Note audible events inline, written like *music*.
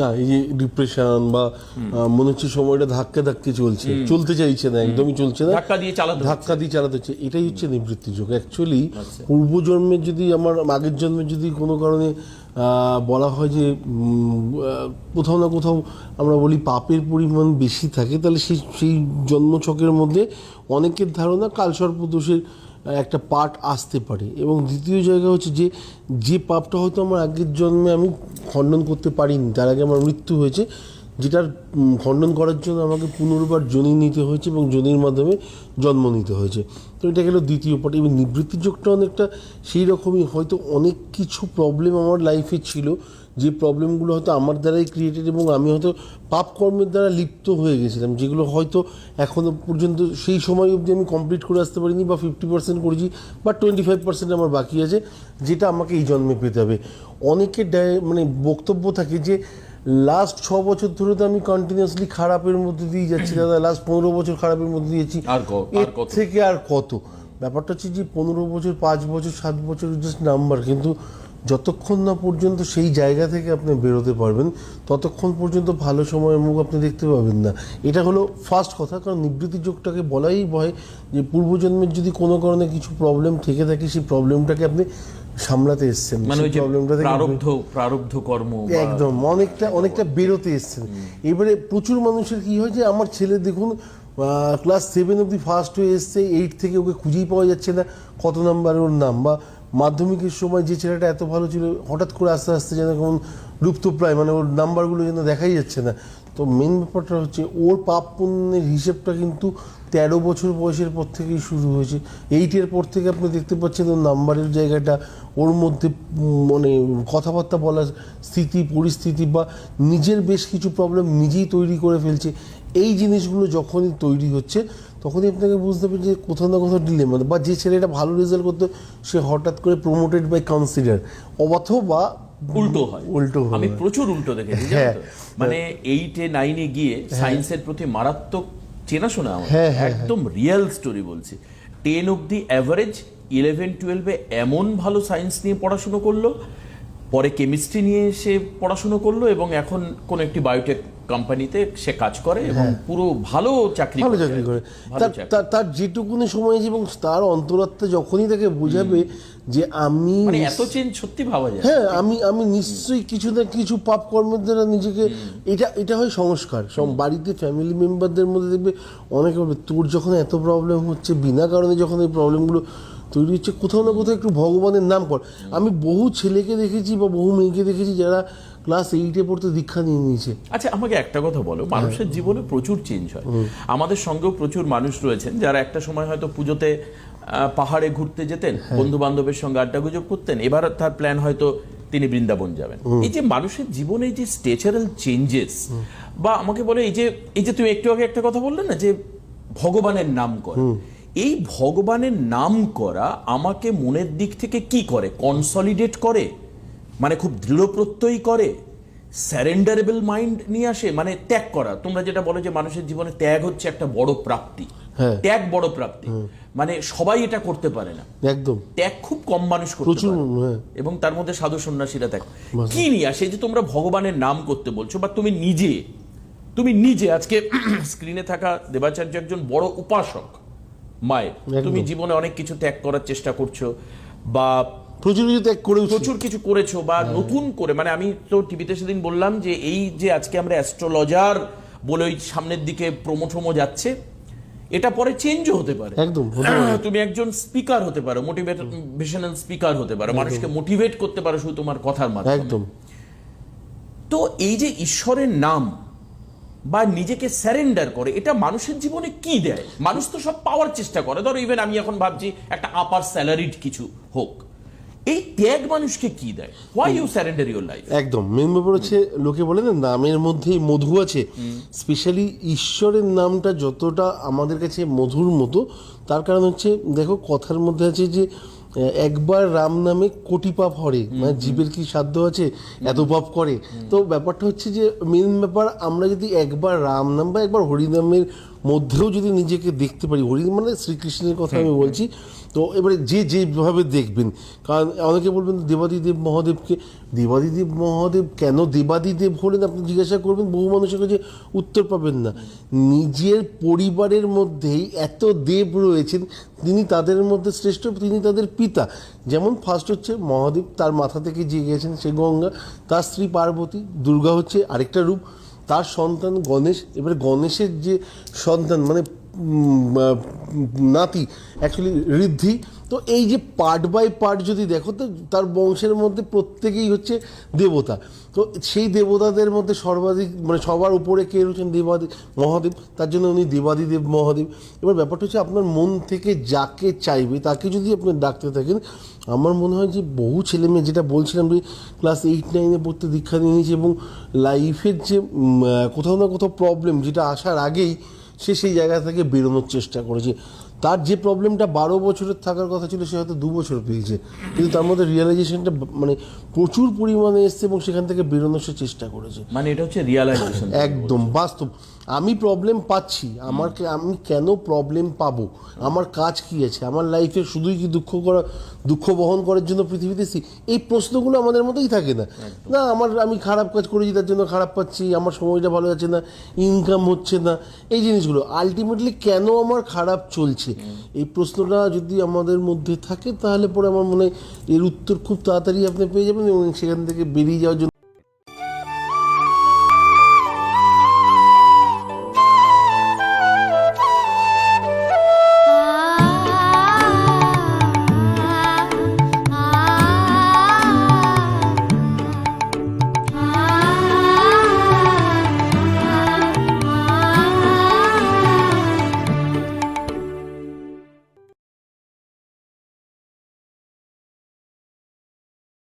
না এই যে ডিপ্রেশন বা মনে হচ্ছে সময়টা ধাক্কা ধাক্কে চলছে। চলতে চাইছে না একদমই চলছে না। ধাক্কা দিয়ে চালাতে ধাক্কা দিয়ে চালাতে হচ্ছে। এটাই হচ্ছে নিবৃত্তি যোগ। অ্যাকচুয়ালি পূর্বজন্মের যদি আমার আগের জন্মে যদি কোনো কারণে বলা হয় যে কোথাও না কোথাও আমরা বলি পাপের পরিমাণ বেশি থাকে তাহলে সেই সেই জন্মছকের মধ্যে অনেকের ধারণা কালসর্প দোষের একটা পার্ট আসতে পারে। এবং দ্বিতীয় জায়গা হচ্ছে যে যে পাপটা হয়তো আমার আগের জন্মে আমি খণ্ডন করতে পারিনি, তার আগে আমার মৃত্যু হয়েছে, যেটার খণ্ডন করার জন্য আমাকে পুনর্বার জনি নিতে হয়েছে এবং জনির মাধ্যমে জন্ম নিতে হয়েছে। তো এটা গেল দ্বিতীয় পার্ট এবং নিবৃত্তি যোগটা অনেকটা সেই রকমই হয়তো অনেক কিছু প্রবলেম আমার লাইফে ছিল যে প্রবলেমগুলো হয়তো আমার দ্বারাই ক্রিয়েটেড এবং আমি হয়তো পাপ কর্মের দ্বারা লিপ্ত হয়ে গেছিলাম যেগুলো হয়তো এখনও পর্যন্ত সেই সময় অবধি আমি কমপ্লিট করে আসতে পারিনি বা ফিফটি পার্সেন্ট করেছি বা টোয়েন্টি ফাইভ পার্সেন্ট আমার বাকি আছে যেটা আমাকে এই জন্মে পেতে হবে। অনেকের ডায়- মানে বক্তব্য থাকে যে লাস্ট ছ বছর ধরে তো আমি কন্টিনিউয়াসলি খারাপের মধ্যে দিয়ে যাচ্ছি দাদা লাস্ট পনেরো বছর খারাপের মধ্যে দিয়ে যাচ্ছি আর এর থেকে আর কত? ব্যাপারটা হচ্ছে যে পনেরো বছর পাঁচ বছর সাত বছর জাস্ট নাম্বার কিন্তু যতক্ষণ না পর্যন্ত সেই জায়গা থেকে আপনি বেরোতে পারবেন ততক্ষণ পর্যন্ত ভালো সময়ের মুখ আপনি দেখতে পাবেন না। এটা হলো ফার্স্ট কথা কারণ নিবৃত্তি যোগটাকে বলাই ভয় যে পূর্বজন্মের যদি কোনো কারণে কিছু প্রবলেম থেকে থাকে সেই প্রবলেমটাকে আপনি সামলাতে এসছেন। মানে ওই সেই যে প্রবলেমটা প্রারব্ধ প্রারব্ধ কর্ম একদম অনেকটা অনেকটা বেরোতে এসছেন। এবারে প্রচুর মানুষের কি হয় যে আমার ছেলে দেখুন ক্লাস সেভেন অব্দি ফার্স্ট হয়ে এসছে এইট থেকে ওকে খুঁজেই পাওয়া যাচ্ছে না কত নাম্বার ওর নাম বা মাধ্যমিকের সময় যে ছেলেটা এত ভালো ছিল, হঠাৎ করে আস্তে আস্তে যেন কেমন লুপ্তপ্রায় মানে ওর নাম্বারগুলো যেন দেখাই যাচ্ছে না। তো মেন ব্যাপারটা হচ্ছে ওর পাপ পুণ্যের হিসেবটা কিন্তু তেরো বছর বয়সের পর থেকেই শুরু হয়েছে। এইটের পর থেকে আপনি দেখতে পাচ্ছেন ওর নাম্বারের জায়গাটা, ওর মধ্যে মানে কথাবার্তা বলার স্থিতি, পরিস্থিতি বা নিজের বেশ কিছু প্রবলেম নিজেই তৈরি করে ফেলছে। এই জিনিসগুলো যখনই তৈরি হচ্ছে তখনই আপনাকে বুঝতে হবে যে কোথাও না কোথাও ডিলেমা বা যে ছেলেটা ভালো রেজাল্ট করতো সে হঠাৎ করে প্রমোটেড বাই কাউন্সিলার অথবা উল্টো হয়। উল্টো হয়। আমি প্রচুর উল্টো দেখেছি হ্যাঁ। মানে এইটে নাইনে গিয়ে সায়েন্সের প্রতি মারাত্মক চেনাশোনা আমার হ্যাঁ, হ্যাঁ, একদম রিয়েল স্টোরি বলছি। টেন অব্দি অ্যাভারেজ ইলেভেন টুয়েলভে এমন ভালো সায়েন্স নিয়ে পড়াশুনো করল পরে কেমিস্ট্রি নিয়ে সে পড়াশুনো করল এবং এখন কোন একটি বায়োটেক কোম্পানিতে সে কাজ করে এবং পুরো ভালো চাকরি ভালো চাকরি করে। তার-। তার- যেটুকুনি সময় আছে এবং তার অন্তরাত্মা যখনই তাকে বোঝাবে যে আমি মানে এত চেঞ্জ সত্যি ভাবা যায়। হ্যাঁ আমি আমি নিশ্চয়ই কিছু না কিছু পাপ কর্মের দ্বারা নিজেকে এটা এটা হয় সংস্কার। সব বাড়িতে ফ্যামিলি মেম্বারদের মধ্যে দেখবে অনেকে তোর যখন এত প্রবলেম হচ্ছে বিনা কারণে যখন এই প্রবলেমগুলো তৈরি হচ্ছে কোথাও না কোথাও একটু ভগবানের নাম কর আমি বহু ছেলেকে দেখেছি বা বহু মেয়েকে দেখেছি যারা ক্লাস এইটে পড়তে দীক্ষা নিয়ে নিয়েছে। আচ্ছা আমাকে একটা কথা বলো মানুষের জীবনে প্রচুর চেঞ্জ হয়। আমাদের সঙ্গেও প্রচুর মানুষ রয়েছেন যারা একটা সময় হয়তো পুজোতে পাহাড়ে ঘুরতে যেতেন বন্ধু বান্ধবের সঙ্গে আড্ডা গুজব করতেন এবার তার প্ল্যান হয়তো তিনি বৃন্দাবন যাবেন। এই যে মানুষের জীবনে যে স্টেচারাল চেঞ্জেস বা আমাকে বলে এই যে এই যে তুমি একটু আগে একটা কথা বললে না যে ভগবানের নাম করা এই ভগবানের নাম করা আমাকে মনের দিক থেকে কি করে? কনসলিডেট করে? মানে খুব দৃঢ় প্রত্যয়ী করে? স্যারেন্ডারেবল মাইন্ড নিয়ে আসে? মানে ত্যাগ করা? তোমরা যেটা বলো যে মানুষের জীবনে ত্যাগ হচ্ছে একটা বড় প্রাপ্তি। হ্যাঁ। ত্যাগ বড় প্রাপ্তি। মানে সবাই এটা করতে পারে না। একদম। ত্যাগ খুব কম মানুষ করতে পারে। হ্যাঁ। এবং তার মধ্যে সাধু সন্ন্যাসীরা দেখ কি নিয়ে আসে? যে তোমরা ভগবানের নাম করতে বলছো বা তুমি নিজে তুমি নিজে আজকে *clears throat* স্ক্রিনে থাকা দেবাচার্য একজন বড় উপাসক। মায়ের তুমি জীবনে অনেক কিছু ত্যাগ করার চেষ্টা করছ বা প্রচুর কিছু ত্যাগ করেও প্রচুর কিছু করেছ বা হ্যাঁ। নতুন করে মানে আমি তো টিভিতে সেদিন বললাম যে এই যে আজকে আমরা অ্যাস্ট্রোলজার বলে ওই সামনের দিকে প্রমোটমো যাচ্ছে এটা পরে চেঞ্জও হতে পারে। একদম তুমি একজন স্পিকার হতে পারো মোটিভেশনাল স্পিকার হতে পারো মানুষকে মোটিভেট করতে পারো শুধু তোমার কথার মাধ্যমে। একদম। তো এই যে ঈশ্বরের নাম বা নিজেকে স্যারেন্ডার করে এটা মানুষের জীবনে কি দেয়? মানুষ তো সব পাওয়ার চেষ্টা করে। ধরো ইভেন আমি এখন ভাবছি একটা আপার স্যালারিড কিছু হোক। এই ত্যাগ মানুষকে কি দেয়? Why you surrender your life একদম। মেন ব্যাপার হচ্ছে লোকে বলে না নামের মধ্যেই মধু আছে। স্পেশালি ঈশ্বরের নামটা যতটা আমাদের কাছে মধুর মতো তার কারণ হচ্ছে দেখো কথার মধ্যে আছে যে একবার রাম নামে কোটি পাপ হরে মানে জীবের কি সাধ্য আছে? এত পাপ করে। তো ব্যাপারটা হচ্ছে যে মেন ব্যাপার আমরা যদি একবার রাম নাম বা একবার হরিনামের মধ্যেও যদি নিজেকে দেখতে পারি হরিণ মানে শ্রীকৃষ্ণের কথা আমি বলছি, তো এবারে যে যেভাবে দেখবেন, কারণ অনেকে বলবেন দেবাদিদেব মহাদেবকে, দেবাদিদেব মহাদেব কেন দেবাদিদেব হলেন আপনি জিজ্ঞাসা করবেন, বহু মানুষের কাছে উত্তর পাবেন না। নিজের পরিবারের মধ্যেই এত দেব রয়েছেন, তিনি তাদের মধ্যে শ্রেষ্ঠ, তিনি তাদের পিতা। যেমন ফার্স্ট হচ্ছে মহাদেব, তার মাথা থেকে যে গেছেন সে গঙ্গা, তার স্ত্রী পার্বতী, দুর্গা হচ্ছে আরেকটা রূপ। তার সন্তান গণেশ এবার গণেশের যে সন্তান মানে নাতি অ্যাকচুয়ালি ঋদ্ধি তো এই যে পার্ট বাই পার্ট যদি দেখো, তো তার বংশের মধ্যে প্রত্যেকেই হচ্ছে দেবতা। তো সেই দেবতাদের মধ্যে সর্বাধিক মানে সবার উপরে কে রয়েছেন? দেবাদি, মহাদেব। তার জন্য উনি দেবাদিদেব, মহাদেব। এবার ব্যাপারটা হচ্ছে আপনার মন থেকে যাকে চাইবে, তাকে যদি আপনি ডাকতে থাকেন, আমার মনে হয় যে বহু ছেলে মেয়ে যেটা বলছিলাম যে ক্লাস এইট নাইনে পড়তে দীক্ষা নিয়ে নিয়েছে এবং লাইফের যে কোথাও না কোথাও প্রবলেম যেটা আসার আগেই সে সেই জায়গা থেকে বেরোনোর চেষ্টা করেছে। তার যে প্রবলেমটা বারো বছরের থাকার কথা ছিল সে হয়তো দু বছর পেয়েছে। কিন্তু তার মধ্যে রিয়েলাইজেশনটা মানে প্রচুর পরিমাণে এসছে এবং সেখান থেকে বেরোনোর সে চেষ্টা করেছে। মানে এটা হচ্ছে রিয়েলাইজেশন একদম বাস্তব। আমি প্রবলেম পাচ্ছি। আমাকে আমি কেন প্রবলেম পাবো? আমার কাজ কি আছে? আমার লাইফে শুধুই কি দুঃখ করা দুঃখ বহন করার জন্য পৃথিবীতে এই প্রশ্নগুলো আমাদের মধ্যেই থাকে না। না আমার আমি খারাপ কাজ করেছি তার জন্য খারাপ পাচ্ছি আমার সময়টা ভালো যাচ্ছে না ইনকাম হচ্ছে না। এই জিনিসগুলো আলটিমেটলি কেন আমার খারাপ চলছে? এই প্রশ্নটা যদি আমাদের মধ্যে থাকে তাহলে পরে আমার মনে হয় এর উত্তর খুব তাড়াতাড়ি আপনি পেয়ে যাবেন এবং সেখান থেকে বেরিয়ে যাওয়ার জন্য